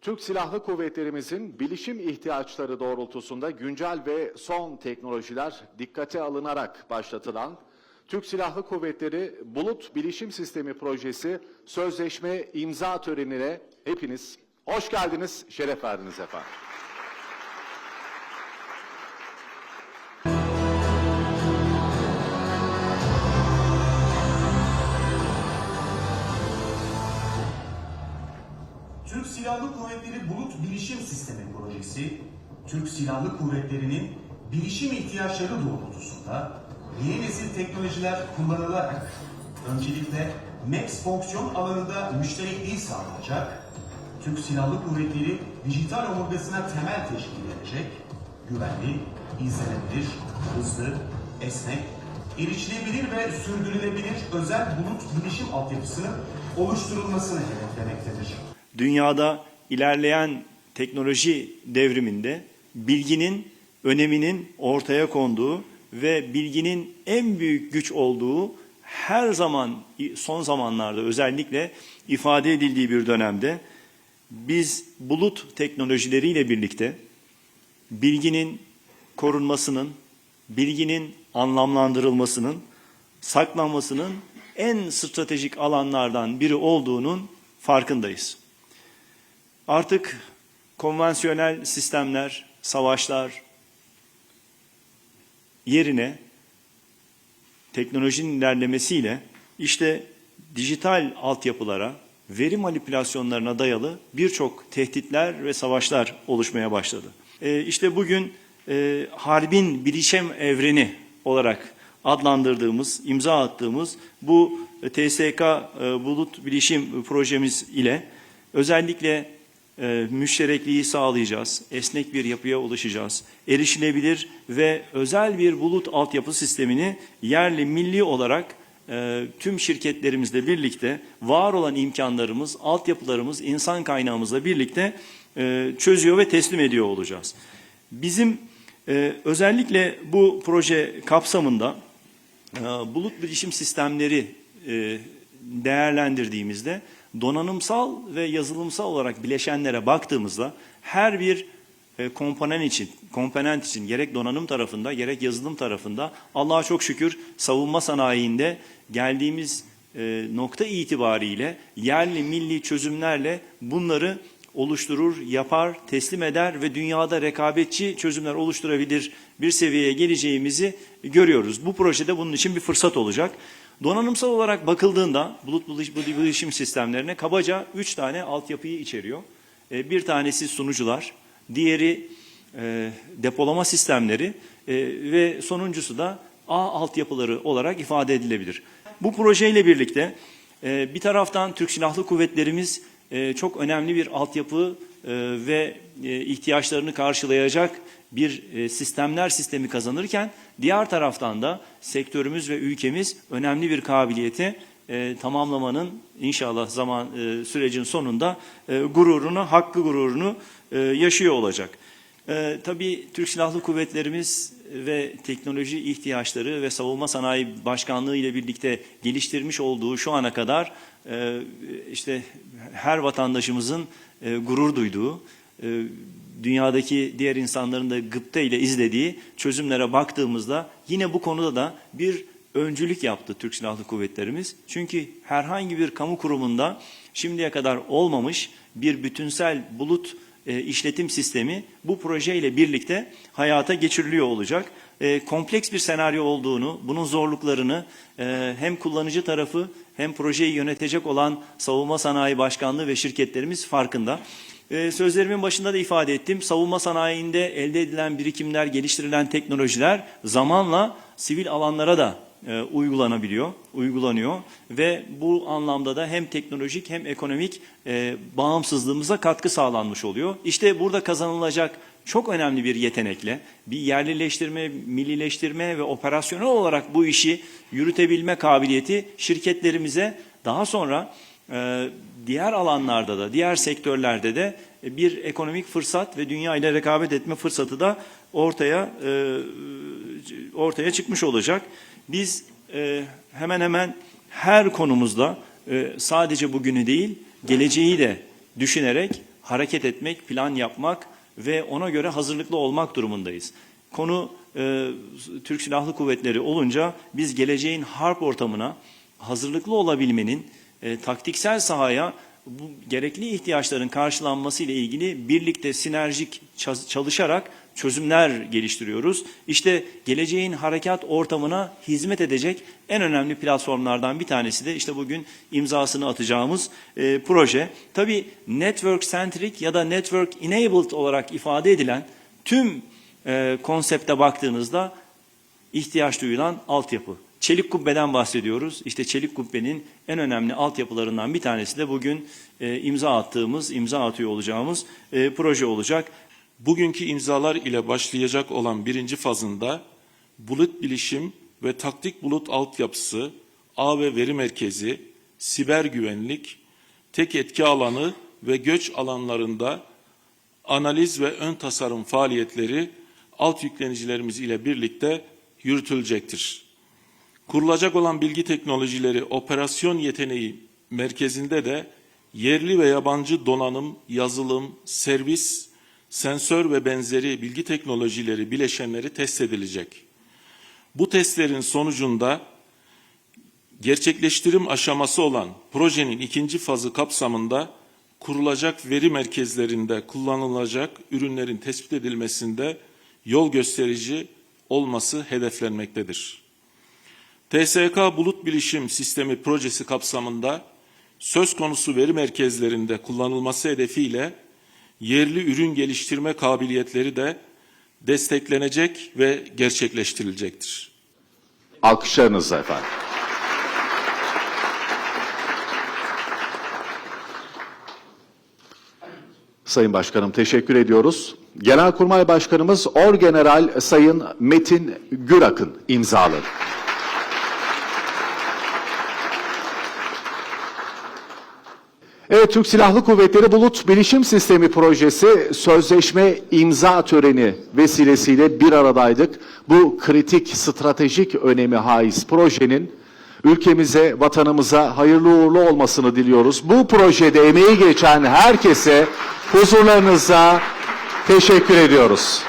Türk Silahlı Kuvvetlerimizin bilişim ihtiyaçları doğrultusunda güncel ve son teknolojiler dikkate alınarak başlatılan Türk Silahlı Kuvvetleri Bulut Bilişim Sistemi Projesi sözleşme imza törenine hepiniz hoş geldiniz, şeref verdiniz efendim. Türk Silahlı Kuvvetleri Bulut Bilişim Sistemi Projesi, Türk Silahlı Kuvvetleri'nin bilişim ihtiyaçları doğrultusunda yeni nesil teknolojiler kullanılarak öncelikle MEX fonksiyon alanında müşterekliği sağlayacak, Türk Silahlı Kuvvetleri dijital omurgasına temel teşkil edecek, güvenli, izlenebilir, hızlı, esnek, erişilebilir ve sürdürülebilir özel bulut bilişim altyapısının oluşturulmasını hedeflemektedir. Dünyada ilerleyen teknoloji devriminde bilginin öneminin ortaya konduğu ve bilginin en büyük güç olduğu her zaman son zamanlarda özellikle ifade edildiği bir dönemde biz bulut teknolojileriyle birlikte bilginin korunmasının, bilginin anlamlandırılmasının, saklanmasının en stratejik alanlardan biri olduğunun farkındayız. Artık konvansiyonel sistemler, savaşlar yerine teknolojinin ilerlemesiyle işte dijital altyapılara, veri manipülasyonlarına dayalı birçok tehditler ve savaşlar oluşmaya başladı. Ee, işte bugün e, harbin bilişim evreni olarak adlandırdığımız, imza attığımız bu e, TSK e, Bulut Bilişim projemiz ile özellikle e, müşterekliği sağlayacağız, esnek bir yapıya ulaşacağız, erişilebilir ve özel bir bulut altyapı sistemini yerli milli olarak e, tüm şirketlerimizle birlikte var olan imkanlarımız, altyapılarımız, insan kaynağımızla birlikte e, çözüyor ve teslim ediyor olacağız. Bizim özellikle bu proje kapsamında bulut bilişim sistemleri değerlendirdiğimizde donanımsal ve yazılımsal olarak bileşenlere baktığımızda her bir e, komponent için, komponent için gerek donanım tarafında gerek yazılım tarafında Allah'a çok şükür savunma sanayinde geldiğimiz e, nokta itibariyle yerli milli çözümlerle bunları oluşturur, yapar, teslim eder ve dünyada rekabetçi çözümler oluşturabilir bir seviyeye geleceğimizi görüyoruz. Bu projede bunun için bir fırsat olacak. Donanımsal olarak bakıldığında bulut bilişim sistemlerine kabaca üç tane altyapıyı içeriyor. E, Bir tanesi sunucular, diğeri e, depolama sistemleri e, ve sonuncusu da ağ altyapıları olarak ifade edilebilir. Bu projeyle birlikte bir taraftan Türk Silahlı Kuvvetlerimiz çok önemli bir altyapı e, ve ihtiyaçlarını karşılayacak bir e, sistemler sistemi kazanırken diğer taraftan da sektörümüz ve ülkemiz önemli bir kabiliyeti e, tamamlamanın inşallah zaman e, sürecin sonunda e, gururunu, hakkı gururunu e, yaşıyor olacak. E, tabii Türk Silahlı Kuvvetlerimiz ve teknoloji ihtiyaçları ve savunma sanayi başkanlığı ile birlikte geliştirmiş olduğu şu ana kadar e, işte her vatandaşımızın e, gurur duyduğu, e, dünyadaki diğer insanların da gıpta ile izlediği çözümlere baktığımızda yine bu konuda da bir öncülük yaptı Türk Silahlı Kuvvetlerimiz. Çünkü herhangi bir kamu kurumunda şimdiye kadar olmamış bir bütünsel bulut e, işletim sistemi bu projeyle birlikte hayata geçiriliyor olacak. E, kompleks bir senaryo olduğunu, bunun zorluklarını e, hem kullanıcı tarafı hem projeyi yönetecek olan Savunma Sanayi Başkanlığı ve şirketlerimiz farkında. Ee, sözlerimin başında da ifade ettim. Savunma sanayinde elde edilen birikimler, geliştirilen teknolojiler zamanla sivil alanlara da e, uygulanabiliyor, uygulanıyor ve bu anlamda da hem teknolojik hem ekonomik e, bağımsızlığımıza katkı sağlanmış oluyor. İşte burada kazanılacak çok önemli bir yetenekle bir yerlileştirme, millileştirme ve operasyonel olarak bu işi yürütebilme kabiliyeti şirketlerimize daha sonra e, diğer alanlarda da, diğer sektörlerde de bir ekonomik fırsat ve dünya ile rekabet etme fırsatı da ortaya e, ortaya çıkmış olacak. Biz e, hemen hemen her konumuzda sadece bugünü değil, geleceği de düşünerek hareket etmek, plan yapmak ve ona göre hazırlıklı olmak durumundayız. Konu e, Türk Silahlı Kuvvetleri olunca biz geleceğin harp ortamına hazırlıklı olabilmenin e, taktiksel sahaya bu gerekli ihtiyaçların karşılanması ile ilgili birlikte sinerjik çalışarak çözümler geliştiriyoruz. İşte geleceğin harekat ortamına hizmet edecek en önemli platformlardan bir tanesi de işte bugün imzasını atacağımız e, proje. Tabii network centric ya da network enabled olarak ifade edilen tüm e, konsepte baktığınızda ihtiyaç duyulan altyapı. Çelik kubbeden bahsediyoruz. İşte çelik kubbenin en önemli altyapılarından bir tanesi de bugün e, imza attığımız, imza atıyor olacağımız e, proje olacak. Bugünkü imzalar ile başlayacak olan birinci fazında bulut bilişim ve taktik bulut altyapısı, ağ ve veri merkezi, siber güvenlik, tek etki alanı ve göç alanlarında analiz ve ön tasarım faaliyetleri alt yüklenicilerimiz ile birlikte yürütülecektir. Kurulacak olan bilgi teknolojileri operasyon yeteneği merkezinde de yerli ve yabancı donanım, yazılım, servis, sensör ve benzeri bilgi teknolojileri bileşenleri test edilecek. Bu testlerin sonucunda gerçekleştirim aşaması olan projenin ikinci fazı kapsamında kurulacak veri merkezlerinde kullanılacak ürünlerin tespit edilmesinde yol gösterici olması hedeflenmektedir. TSK Bulut Bilişim Sistemi projesi kapsamında söz konusu veri merkezlerinde kullanılması hedefiyle yerli ürün geliştirme kabiliyetleri de desteklenecek ve gerçekleştirilecektir. Alkışlarınızla efendim. Sayın Başkanım teşekkür ediyoruz. Genelkurmay Başkanımız Orgeneral Sayın Metin Gürak'ın imzalı. Evet, Türk Silahlı Kuvvetleri Bulut Bilişim Sistemi Projesi sözleşme imza töreni vesilesiyle bir aradaydık. Bu kritik, stratejik önemi haiz projenin ülkemize, vatanımıza hayırlı uğurlu olmasını diliyoruz. Bu projede emeği geçen herkese huzurlarınıza teşekkür ediyoruz.